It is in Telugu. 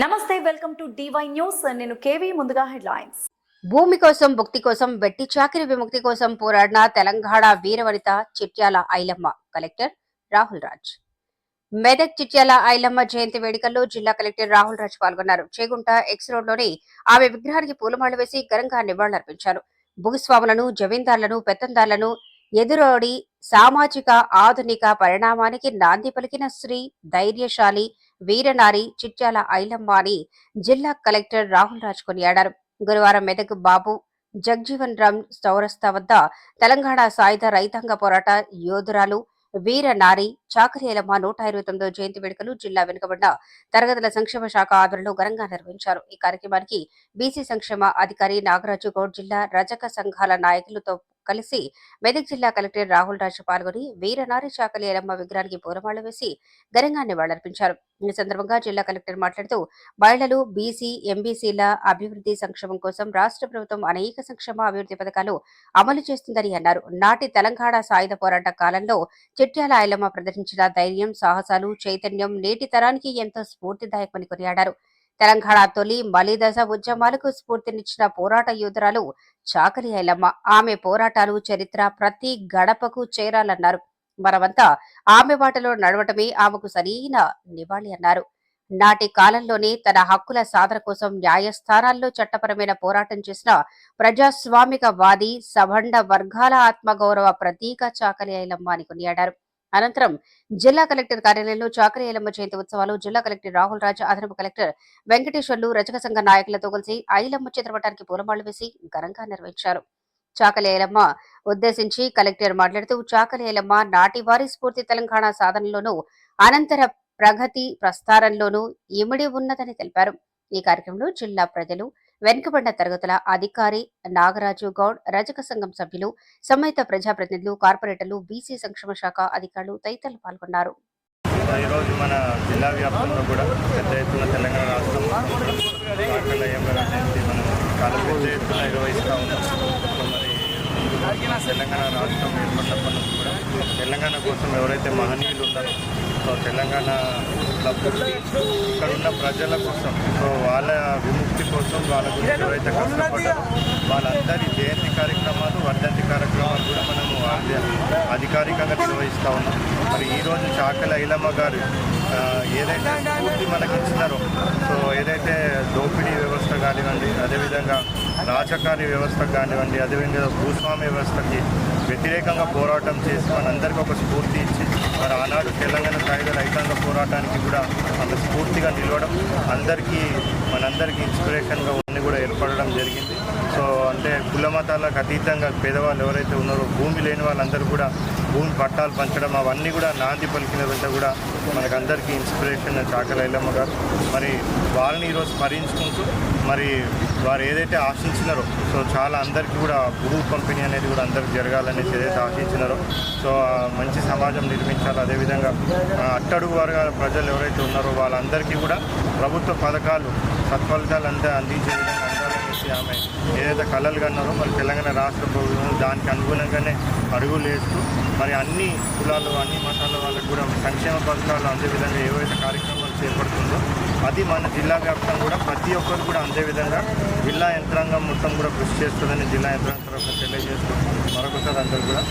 నమస్తే వెల్కమ్ టు డివై న్యూస్ నేను కేవీ ముందుగా హెడ్లైన్స్. భూమి కోసం భుక్తి కోసం వెట్టి చాకిరి విముక్తి కోసం పోరాడిన తెలంగాణ వీరవనిత చిట్యాల ఐలమ్మ కలెక్టర్ రాహుల్ రాజ్. మెదక్ చిట్యాల ఐలమ్మ జయంతి వేడుకల్లో జిల్లా కలెక్టర్ రాహుల్ రాజ్ పాల్గొన్నారు. చేగుంట ఎక్స్ రోడ్లోని ఆమె విగ్రహానికి పూలమాల వేసి ఘనంగా నివాళులర్పించారు. భూస్వాములను జమీందారులను పెత్తందారులను ఎదురోడి సామాజిక ఆధునిక పరిణామానికి నాంది పలికిన శ్రీ ధైర్యశాలి వీరనారి చిట్యాల ఐలమ్మ అని జిల్లా కలెక్టర్ రాహుల్ రాజ్ కొనియాడారు. గురువారం మెదక్ బాబు జగ్జీవన్ రామ్ చౌరస్తా వద్ద తెలంగాణ సాయుధ రైతాంగ పోరాట యోధురాలు వీర నారి చాకరేలమ్మ నూట ఇరవై తొమ్మిదో జయంతి వేడుకలు జిల్లా వెనుకబడిన తరగతుల సంక్షేమ శాఖ ఆధ్వర్యంలో ఘనంగా నిర్వహించారు. ఈ కార్యక్రమానికి బీసీ సంక్షేమ అధికారి నాగరాజు గౌడ్ జిల్లా రజక సంఘాల నాయకులతో కలిసి మెదక్ జిల్లా కలెక్టర్ రాహుల్ రాజ్ పాల్గొని వీరనారి చాకలేరమ్మ విగ్రహానికి పూలమాల వేసి ఘనంగా నివాళులర్పించారు. ఈ సందర్భంగా జిల్లా కలెక్టర్ మాట్లాడుతూ మహిళలు బీసీ ఎంబీసీల అభివృద్ధి సంక్షేమం కోసం రాష్ట్ర ప్రభుత్వం అనేక సంక్షేమ అభివృద్ధి పథకాలు అమలు చేస్తుందని అన్నారు. నాటి తెలంగాణ సాయుధ పోరాట కాలంలో చిట్యాల ఆయలమ్మ ప్రదర్శించిన ధైర్యం సాహసాలు చైతన్యం నేటి తరానికి ఎంతో స్ఫూర్తిదాయకమని కొనియాడారు. తెలంగాణ తొలి మలిదశ ఉద్యమాలకు స్ఫూర్తినిచ్చిన పోరాట యోధురాలు చాకలి ఐలమ్మ. ఆమె పోరాటాలు చరిత్ర ప్రతి గడపకు చేరాలన్నారు. మనమంతా ఆమె బాటలో నడవటమే ఆమెకు సరైన నివాళి అన్నారు. నాటి కాలంలోనే తన హక్కుల సాధన కోసం న్యాయస్థానాల్లో చట్టపరమైన పోరాటం చేసిన ప్రజాస్వామిక వాది సభండ వర్గాల ఆత్మగౌరవ ప్రతీక చాకలి ఐలమ్మ అని కొనియాడారు. అనంతరం జిల్లా కలెక్టర్ కార్యాలయంలో చాకరి ఐలమ్మ జయంతి ఉత్సవాలు జిల్లా కలెక్టర్ రాహుల్ రాజ్ అదనపు కలెక్టర్ వెంకటేశ్వర్లు రజక సంఘ నాయకులతో కలిసి ఐలమ్మ చిత్రపటానికి పూలమాళ్ళు వేసి ఘనంగా నిర్వహించారు. చాకలేలమ్మ ఉద్దేశించి కలెక్టర్ మాట్లాడుతూ చాకలి ఐలమ్మ నాటి వారి స్ఫూర్తి తెలంగాణ సాధనలోనూ అనంతర ప్రగతి ప్రస్థానంలోనూ ఇమిడి ఉన్నదని తెలిపారు. ఈ కార్యక్రమంలో జిల్లా ప్రజలు వెనుకబడిన తరగతుల అధికారి నాగరాజు గౌడ్ రజక సంఘం సభ్యులు సమేత ప్రజాప్రతినిధులు కార్పొరేటర్లు బీసీ సంక్షేమ శాఖ అధికారులు తదితరులు పాల్గొన్నారు. ఈరోజు మన జిల్లా వ్యాప్తంలో కూడా పెద్ద ఎత్తున తెలంగాణ రాష్ట్రం మనం చాలా పెద్ద ఎత్తున నిర్వహిస్తూ ఉన్నాం. తెలంగాణ రాష్ట్రం ఏర్పడినప్పటి నుంచి కూడా తెలంగాణ కోసం ఎవరైతే మహనీయులు ఉన్నారో తెలంగాణ ఇక్కడ ఉన్న ప్రజల కోసం సో వాళ్ళ విముక్తి కోసం వాళ్ళ గురించి ఎవరైతే కష్టపడ్డారో వాళ్ళందరి జయంతి కార్యక్రమాలు వర్ధంతి కార్యక్రమాలు కూడా మనము అధి- అధికారికంగా నిర్వహిస్తూ ఉన్నాం. మరి ఈరోజు చాకలి ఐలమ్మ గారు ఏదైతే స్ఫూర్తి మనకి ఇచ్చినారో సో ఏదైతే దోపిడీ వ్యవస్థ కానివ్వండి అదేవిధంగా రాజకారి వ్యవస్థ కానివ్వండి అదేవిధంగా భూస్వామ్య వ్యవస్థకి వ్యతిరేకంగా పోరాటం చేసి మనందరికీ ఒక స్ఫూర్తి ఇచ్చి మరి ఆనాడు తెలంగాణ సాయుధ రైతాంగ పోరాటానికి కూడా అంత స్ఫూర్తిగా నిలవడం అందరికీ మనందరికీ ఇన్స్పిరేషన్గా ఉండి కూడా ఏర్పడడం జరిగింది. కుల మతాలకు అతీతంగా పేదవాళ్ళు ఎవరైతే ఉన్నారో భూమి లేని వాళ్ళందరూ కూడా భూమి పట్టాలు పంచడం అవన్నీ కూడా నాంది పలికిన వెంట కూడా మనకందరికీ ఇన్స్పిరేషన్ చాకల ఐలమ్మ గారు. మరి వారిని ఈరోజు స్మరించుకుంటూ మరి వారు ఏదైతే ఆశించినారో సో చాలా అందరికీ కూడా భూ పంపిణీ అనేది కూడా అందరికి జరగాలనేసి ఏదైతే ఆశించినారో సో మంచి సమాజం నిర్మించాలి. అదేవిధంగా అట్టడుగు వర్గాల ప్రజలు ఎవరైతే ఉన్నారో వాళ్ళందరికీ కూడా ప్రభుత్వ పథకాలు సత్ఫలితాలు అంతా అందించే విధంగా చేసి ఆమె ఏదైతే కళలు కన్నారో మరి తెలంగాణ రాష్ట్ర ప్రభుత్వం దానికి అనుగుణంగానే అడుగులు వేస్తూ మరి అన్ని కులాలు అన్ని మతాల వాళ్ళకు కూడా సంక్షేమ పథకాలు అందే విధంగా ఏవైతే కార్యక్రమాలు చేపడుతుందో అది మన జిల్లా వ్యాప్తం కూడా ప్రతి ఒక్కరు కూడా అందే విధంగా జిల్లా యంత్రాంగం మొత్తం కూడా కృషి చేస్తుందని జిల్లా యంత్రాంగం తరఫున తెలియజేస్తూ మరొకసారి అందరూ కూడా